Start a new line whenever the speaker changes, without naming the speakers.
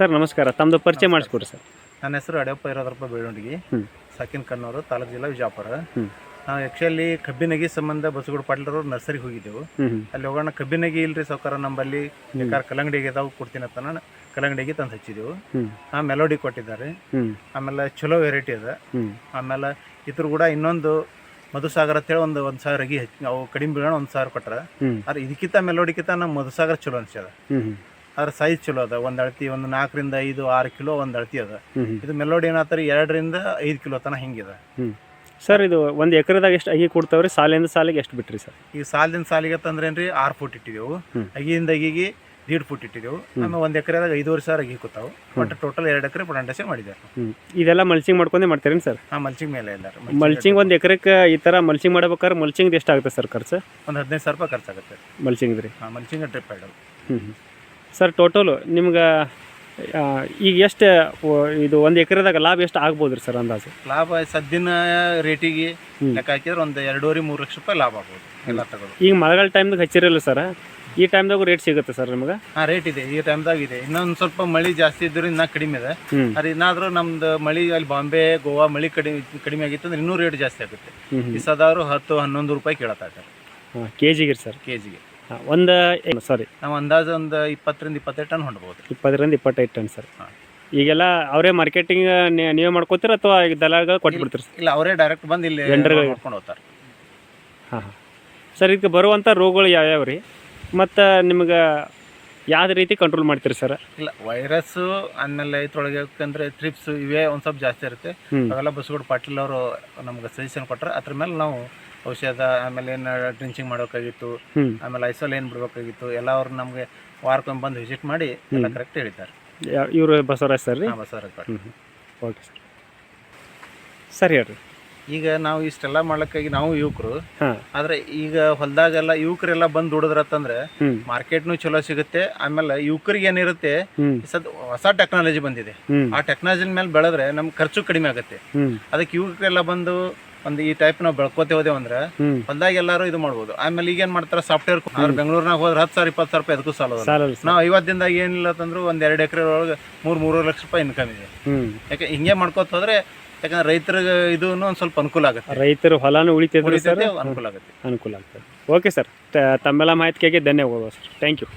Sir ನಮಸ್ಕಾರ. ತಮ್ಮದು ಪರಿಚಯ ಮಾಡಿಸ್ಕೊಡಿ ಸರ್.
ನನ್ನ ಹೆಸರು ಅಡಪ್ಪ ಇರೋದ್ರಪ್ಪ ಬೇಳುಂಡಿಗಿ.
ಹ್ಮ್.
ಸಾಕಿನ ಕಣ್ಣೂರು ತಾಲೂಕು ಜಿಲ್ಲಾ
ವಿಜಾಪುರ.
ನಾವು ಆ್ಯಕ್ಚುಲಿ ಕಬ್ಬಿನಗಿ ಸಂಬಂಧ ಬಸಗುಡು ಪಾಟೀಲರು ನರ್ಸರಿಗೆ ಹೋಗಿದ್ದೆವು. ಅಲ್ಲಿ ಹೋಗೋಣ ಕಬ್ಬಿನಗಿ ಇಲ್ರಿ ಸಾವುಕಾರ ನಮ್ಮಲ್ಲಿ ಬೇಕಾದ್ರೆ ಕಲ್ಲಂಗಡಿಗೆ ಇದಾವೆ ಕೊಡ್ತೀನಿ ಅಂತ ನಾನು ಕಲ್ಲಂಗಡಿಗೆ ತಂದು ಹಚ್ಚಿದೆವು ಆ ಮೆಲೋಡಿ ಕೊಟ್ಟಿದ್ದಾರೆ. ಆಮೇಲೆ ಚಲೋ ವೆರೈಟಿ ಅದ. ಆಮೇಲೆ ಇದ್ರ ಕೂಡ ಇನ್ನೊಂದು ಮಧುಸಾಗರ ಅಂತೇಳಿ ಒಂದು ಒಂದು ಸಾವಿರ ಅಗಿ ಹಚ್ಚಿ ಅವು ಕಡಿಮೆ ಬೀಳೋಣ ಒಂದು ಸಾವಿರ ಕೊಟ್ರ. ಆದ್ರೆ ಇದಕ್ಕಿಂತ ಮೆಲೋಡಿಕ್ಕಿಂತ ನಮ್ಮ ಮಧುಸಾಗರ ಚಲೋ ಅನ್ಸ್ಯದ. ಅದ್ರ ಸೈಜ್ ಚಲೋ ಅದ. ಒಂದು ಅಳತಿ ಒಂದು ನಾಲ್ಕರಿಂದ ಐದು ಆರು ಕಿಲೋ ಒಂದು ಅಳತಿ ಅದ. ಇದು ಮೆಲೋಡಿ ಏನಾತಾರೆ ಎರಡರಿಂದ ಐದು ಕಿಲೋ ತನಕ ಹಿಂಗಿದೆ?
ಸರ್ ಇದು ಒಂದು ಎಕರೆದಾಗ ಎಷ್ಟು ಅಗಿ ಕೊಡ್ತಾವ್ರಿ? ಸಾಲಿಂದ ಸಾಲಿಗೆ ಎಷ್ಟು ಬಿಟ್ರಿ ಸರ್?
ಈ ಸಾಲದಿಂದ ಸಾಲಿಗೆ ತಂದ್ರೇನ್ರಿ ಆರು ಫುಟ್ ಇಟ್ಟಿದ್ದೆವು
ಹ್ಮ್.
ಅಗಿಯಿಂದ ಅಗಿಗೆ ದೀಡ್ ಫುಟ್ ಇಟ್ಟಿದ್ದೆವು ಆಮೇಲೆ ಒಂದು ಎಕರೆದಾಗ ಐದೂವರೆ ಸಾವಿರ ಅಗಿ ಕೂತಾವು ಬಟ್ ಟೋಟಲ್ ಎರಡು ಎಕರೆ ಪ್ಲಾಂಟೇಶನ್ ಮಾಡಿದ್ದಾರೆ.
ಇದೆಲ್ಲ ಮಲ್ಚಿಂಗ್ ಮಾಡ್ಕೊಂಡೇ ಮಾಡ್ತೀರೇನು ಸರ್?
ಹಾಂ ಮಲ್ಚಿಂಗ್ ಮೇಲೆ ಎಲ್ಲ
ಮಲ್ಚಿಂಗ್ ಒಂದು ಎಕರೆಗೆ ಈ ಥರ ಮಲ್ಚಿಂಗ್ ಮಾಡ್ಬೇಕಾದ್ರೆ ಮಲ್ಚಿಂಗ್ ಎಷ್ಟು ಆಗುತ್ತೆ ಸರ್ ಖರ್ಚು?
ಒಂದು ಹದಿನೈದು ಸಾವಿರ ರೂಪಾಯಿ ಖರ್ಚಾಗುತ್ತೆ.
ಮಲ್ಚಿಂಗ್ ರೀ
ಹಾಂ ಮಲ್ಚಿಂಗ್ ಟ್ರಿಪ್ ಆಡೋದು
ಹ್ಞೂ ಹ್ಞೂ ಸರ್ ಟೋಟಲು ನಿಮ್ಗೆ ಈಗ ಎಷ್ಟು ಇದು ಒಂದು ಎಕರೆದಾಗ ಲಾಭ ಎಷ್ಟು ಆಗ್ಬೋದು ರೀ ಸರ್ ಅಂದಾಜು?
ಲಾಭ ಸದ್ದಿನ ರೇಟಿಗೆ. ಲೆಕ್ಕ ಹಾಕಿದ್ರೆ ಒಂದು ಎರಡೂವರೆ ಮೂರು ಲಕ್ಷ ರೂಪಾಯಿ ಲಾಭ ಆಗ್ಬೋದು ಎಲ್ಲ ತಗೋದು
ಈಗ ಮಳೆಗಾಲ ಟೈಮ್ದಾಗ ಹಚ್ಚಿರಲ್ಲ ಸರ್? ಈ ಟೈಮ್ದಾಗ ರೇಟ್ ಸಿಗುತ್ತೆ ಸರ್ ನಿಮ್ಗೆ?
ಹಾಂ ರೇಟ್ ಇದೆ. ಈ ಟೈಮ್ದಾಗ ಇದೆ. ಇನ್ನೊಂದು ಸ್ವಲ್ಪ ಮಳೆ ಜಾಸ್ತಿ ಇದ್ದರೆ ಇನ್ನೂ ಕಡಿಮೆ ಇದೆ. ಅದು ಇನ್ನಾದರೂ ನಮ್ದು ಮಳೆ ಅಲ್ಲಿ ಬಾಂಬೆ ಗೋವಾ ಮಳೆ ಕಡಿಮೆ ಕಡಿಮೆ ಆಗಿತ್ತು ಅಂದ್ರೆ ಇನ್ನೂ ರೇಟ್ ಜಾಸ್ತಿ ಆಗುತ್ತೆ. ಈ ಸದಾರು ಹತ್ತು ಹನ್ನೊಂದು ರೂಪಾಯಿ ಕೇಳತ್ತಾರೆ
ಹಾಂ ಕೆ ಜಿಗೆ ಸರ್?
ಕೆ ಜಿಗೆ
ಒಂದು ಸಾರಿ
ನಾವು ಅಂದಾಜು ಒಂದು ಇಪ್ಪತ್ತರಿಂದ ಇಪ್ಪತ್ತೈದು ಟನ್ ಹೊಂಡ್ಬೋದು
ಇಪ್ಪತ್ತರಿಂದ ಇಪ್ಪತ್ತೈದು ಟನ್ ಸರ್. ಈಗೆಲ್ಲ ಅವರೇ ಮಾರ್ಕೆಟಿಂಗ್ ನೀವೇ ಮಾಡ್ಕೋತೀರ ಅಥವಾ ಈಗ ದಲಾಗ ಕೊಟ್ಬಿಡ್ತೀರಿ ಸರ್
ಇಲ್ಲ ಅವರೇ ಡೈರೆಕ್ಟ್ ಬಂದು ಇಲ್ಲಿ
Vendorಗಳಿಗೆ-
ಮಾಡ್ಕೊಂಡು ಹೋಗ್ತಾರೆ.
ಹಾಂ ಹಾಂ. ಸರ್ ಇದಕ್ಕೆ ಬರುವಂಥ ರೋಗಗಳು ಯಾವ್ಯಾವ ರೀ? ಮತ್ತು ನಿಮ್ಗೆ ಯಾವ ರೀತಿ ಕಂಟ್ರೋಲ್ ಮಾಡ್ತೀರಿ ಸರ್
ಇಲ್ಲ ವೈರಸ್ಸು ಆಮೇಲೆ ಇದ್ರೊಳಗೆ ಅಂದ್ರೆ ಟ್ರಿಪ್ಸ್ ಇವೇ ಒಂದು ಸ್ವಲ್ಪ ಜಾಸ್ತಿ ಇರುತ್ತೆ. ಅವೆಲ್ಲ ಬಸ್ಗಳು ಪಾಟೀಲ್ ಅವರು ನಮ್ಗೆ ಸಜೆಷನ್ ಕೊಟ್ಟರೆ ಅದ್ರ ಮೇಲೆ ನಾವು ಔಷಧ ಆಮೇಲೆ ಏನು ಡ್ರಿಂಚಿಂಗ್
ಮಾಡಬೇಕಾಗಿತ್ತು
ಆಮೇಲೆ ಐಸೋಲ್ ಏನು ಬಿಡ್ಬೇಕಾಗಿತ್ತು ಎಲ್ಲ ಅವ್ರು ನಮಗೆ ವಾರಕ್ಕೊಮ್ಮೆ ಬಂದು ವಿಸಿಟ್ ಮಾಡಿ ಎಲ್ಲ ಕರೆಕ್ಟ್ ಹೇಳಿದ್ದಾರೆ.
ಇವರು ಬಸವರಾಜ್ ಸರ್ ರೀ?
ಬಸವರಾಜ್ ಪಾಟೀಲ್
ಓಕೆ ಸರ್ ಸರಿ ಹೇಳ್ರಿ.
ಈಗ ನಾವು ಇಷ್ಟೆಲ್ಲ ಮಾಡ್ಲಿಕ್ಕಾಗಿ ನಾವು ಯುವಕರು ಆದ್ರೆ ಈಗ ಹೊಲದಾಗೆಲ್ಲ ಯುವಕರೆಲ್ಲ ಬಂದು ದುಡಿದ್ರತ್ತಂದ್ರೆ
ಮಾರ್ಕೆಟ್
ಮಾರ್ಕೆಟ್ನು ಚಲೋ ಸಿಗುತ್ತೆ ಆಮೇಲೆ ಯುವಕರಿಗೆ ಏನಿರುತ್ತೆ ಸದ್ ಹೊಸ ಟೆಕ್ನಾಲಜಿ ಬಂದಿದೆ. ಆ ಟೆಕ್ನಾಲಜಿ ಮೇಲೆ ಬೆಳೆದ್ರೆ ನಮ್ ಖರ್ಚು ಕಡಿಮೆ ಆಗುತ್ತೆ. ಅದಕ್ಕೆ ಯುವಕರೆಲ್ಲ ಬಂದು ಒಂದು ಈ ಟೈಪ್ ನಾವು ಬೆಳ್ಕೋತೆ ಹೋದೇವು ಅಂದ್ರೆ ಹೊಲ್ದಾಗ ಎಲ್ಲಾರು ಇದು ಮಾಡ್ಬೋದು. ಆಮೇಲೆ ಈಗ ಏನ್ ಮಾಡ್ತಾರೆ ಸಾಫ್ಟ್ವೇರ್ ಬೆಂಗಳೂರಿನಾಗ ಹೋದ್ರೆ ಹತ್ತು ಸಾವಿರ ಇಪ್ಪತ್ತು ಸಾವಿರ ರೂಪಾಯಿ ಅದಕ್ಕೂ ಸಾಲ ನಾವು ಐವತ್ತು ದಿನದಾಗ ಏನಿಲ್ಲ ತಂದ್ರು ಒಂದ್ ಎರಡು ಎಕರೆ ಒಳಗೆ ಮೂರ್ ಮೂರು ಲಕ್ಷ ರೂಪಾಯಿ ಇನ್ಕಮ್ ಇದೆ. ಯಾಕೆ ಹಿಂಗೆ ಮಾಡ್ಕೋತ ಹೋದ್ರೆ ಯಾಕಂದ್ರೆ ರೈತರಿಗೆ ಇದು ಒಂದ್ ಸ್ವಲ್ಪ ಅನುಕೂಲ ಆಗುತ್ತೆ.
ರೈತರು ಹೊಲನೂ ಉಳಿತಿದ್ರೆ
ಅನುಕೂಲ ಆಗುತ್ತೆ.
ಅನುಕೂಲ ಆಗುತ್ತೆ ಓಕೆ ಸರ್ ತಮ್ಮೆಲ್ಲ ಮಾಹಿತಿಗೆ ಧನ್ಯವಾದಗಳು ಸರ್ ಥ್ಯಾಂಕ್ ಯು.